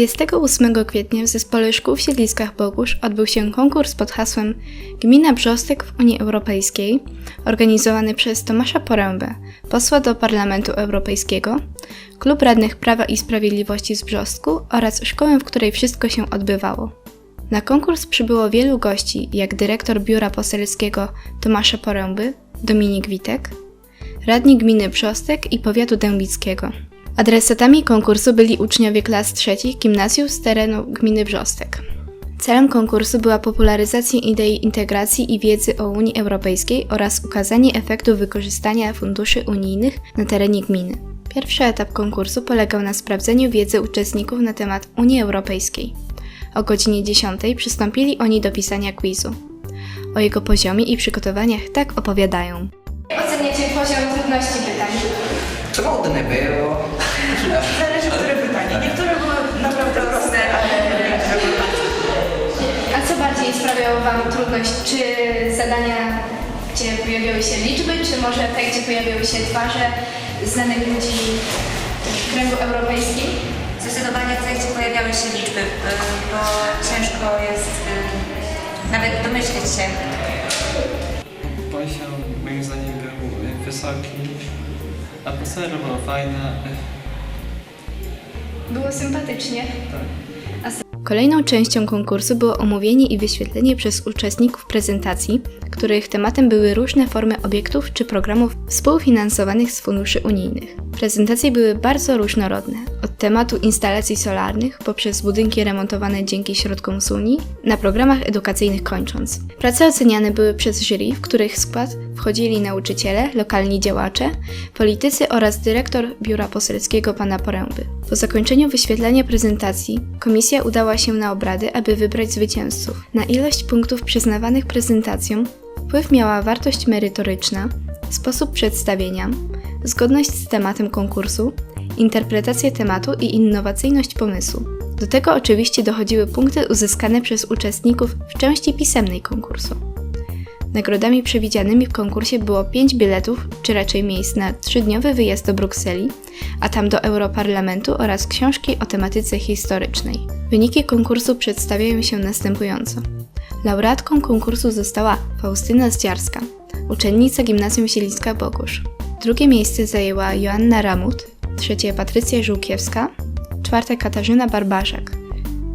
28 kwietnia w Zespole Szkół w Siedliskach Bogusz odbył się konkurs pod hasłem Gmina Brzostek w Unii Europejskiej, organizowany przez Tomasza Porębę, posła do Parlamentu Europejskiego, Klub Radnych Prawa i Sprawiedliwości z Brzostku oraz szkołę, w której wszystko się odbywało. Na konkurs przybyło wielu gości, jak dyrektor Biura Poselskiego Tomasza Poręby, Dominik Witek, radni gminy Brzostek i powiatu dębickiego. Adresatami konkursu byli uczniowie klas trzecich gimnazjum z terenu gminy Brzostek. Celem konkursu była popularyzacja idei integracji i wiedzy o Unii Europejskiej oraz ukazanie efektu wykorzystania funduszy unijnych na terenie gminy. Pierwszy etap konkursu polegał na sprawdzeniu wiedzy uczestników na temat Unii Europejskiej. O godzinie 10 przystąpili oni do pisania quizu. O jego poziomie i przygotowaniach tak opowiadają. Oceniacie poziom trudności pytań. Trudne było. Trudność? Czy zadania, gdzie pojawiały się liczby, czy może te, gdzie pojawiały się twarze znanych ludzi w kręgu europejskim? Zdecydowanie te, gdzie pojawiały się liczby, y, bo ciężko jest y, nawet domyśleć się. Poziom moim zdaniem był wysoki. Atmosfera była fajna. Było sympatycznie. Tak. Kolejną częścią konkursu było omówienie i wyświetlenie przez uczestników prezentacji, których tematem były różne formy obiektów czy programów współfinansowanych z funduszy unijnych. Prezentacje były bardzo różnorodne, od tematu instalacji solarnych poprzez budynki remontowane dzięki środkom z Unii, na programach edukacyjnych kończąc. Prace oceniane były przez jury, w których skład wchodzili nauczyciele, lokalni działacze, politycy oraz dyrektor biura poselskiego pana Poręby. Po zakończeniu wyświetlania prezentacji, komisja udała się na obrady, aby wybrać zwycięzców. Na ilość punktów przyznawanych prezentacjom wpływ miała wartość merytoryczna, sposób przedstawienia, zgodność z tematem konkursu, interpretacja tematu i innowacyjność pomysłu. Do tego oczywiście dochodziły punkty uzyskane przez uczestników w części pisemnej konkursu. Nagrodami przewidzianymi w konkursie było 5 biletów, czy raczej miejsc na trzydniowy wyjazd do Brukseli, a tam do Europarlamentu oraz książki o tematyce historycznej. Wyniki konkursu przedstawiają się następująco. Laureatką konkursu została Faustyna Zdziarska, uczennica Gimnazjum Sieliska Bogusz. Drugie miejsce zajęła Joanna Ramut, trzecie Patrycja Żółkiewska, czwarte Katarzyna Barbaszak.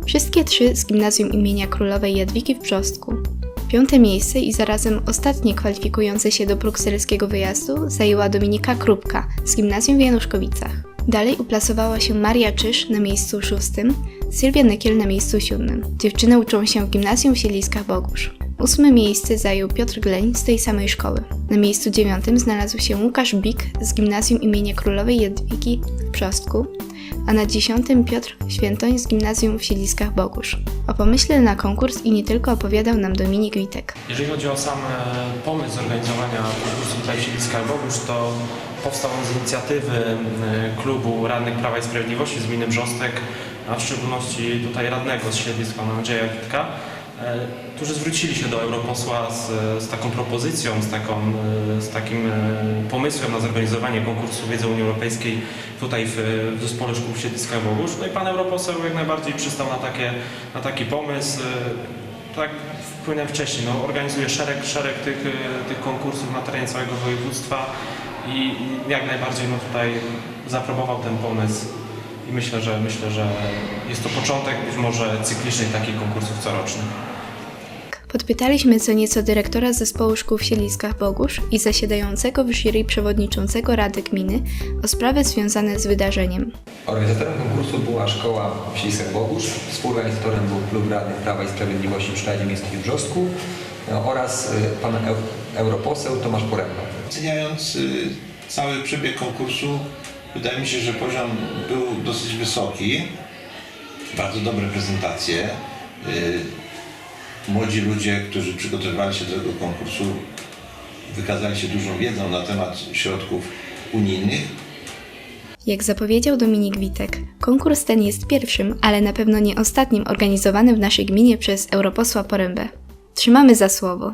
Wszystkie trzy z Gimnazjum imienia Królowej Jadwigi w Brzostku. Piąte miejsce i zarazem ostatnie kwalifikujące się do brukselskiego wyjazdu zajęła Dominika Krupka z Gimnazjum w Januszkowicach. Dalej uplasowała się Maria Czysz na miejscu szóstym, Sylwia Nekiel na miejscu siódmym. Dziewczyny uczą się w Gimnazjum w Siedliskach Bogusz. Ósme miejsce zajął Piotr Gleń z tej samej szkoły. Na miejscu dziewiątym znalazł się Łukasz Bik z Gimnazjum imienia Królowej Jadwigi w Brzostku, a na dziesiątym Piotr Świętoń z Gimnazjum w Siedliskach Bogusz. O pomyśle na konkurs i nie tylko opowiadał nam Dominik Witek. Jeżeli chodzi o sam e, pomysł zorganizowania konkursu tutaj w Siedliskach Bogusz, to powstał on z inicjatywy e, klubu radnych Prawa i Sprawiedliwości z gminy Brzostek, a w szczególności tutaj radnego z Siedlisk, pana Andrzeja Witka, którzy zwrócili się do europosła z, z taką propozycją, z, taką, e, z takim e, pomysłem na zorganizowanie konkursu wiedzy Unii Europejskiej tutaj w, w Zespole Szkół w Siedliskach Bogusz. No i pan europoseł jak najbardziej przystał na, takie, na taki pomysł. E, Tak wpłynąłem wcześniej, no, organizuje szereg, szereg tych, e, tych konkursów na terenie całego województwa i jak najbardziej no, tutaj zaaprobował ten pomysł i myślę, że myślę, że jest to początek być może cyklicznych takich konkursów corocznych. Podpytaliśmy co nieco dyrektora zespołu szkół w Siedliskach Bogusz i zasiadającego w jury przewodniczącego Rady Gminy o sprawy związane z wydarzeniem. Organizatorem konkursu była szkoła w Silisach Bogusz, współorganizatorem był Klub Radnych Prawa i Sprawiedliwości przy Radzie Miejskiej w Brzosku no, oraz y, pan eu, europoseł Tomasz Poręba. Oceniając y, cały przebieg konkursu, wydaje mi się, że poziom był dosyć wysoki. Bardzo dobre prezentacje. Y, Młodzi ludzie, którzy przygotowywali się do tego konkursu, wykazali się dużą wiedzą na temat środków unijnych. Jak zapowiedział Dominik Witek, konkurs ten jest pierwszym, ale na pewno nie ostatnim organizowanym w naszej gminie przez europosła Porębę. Trzymamy za słowo.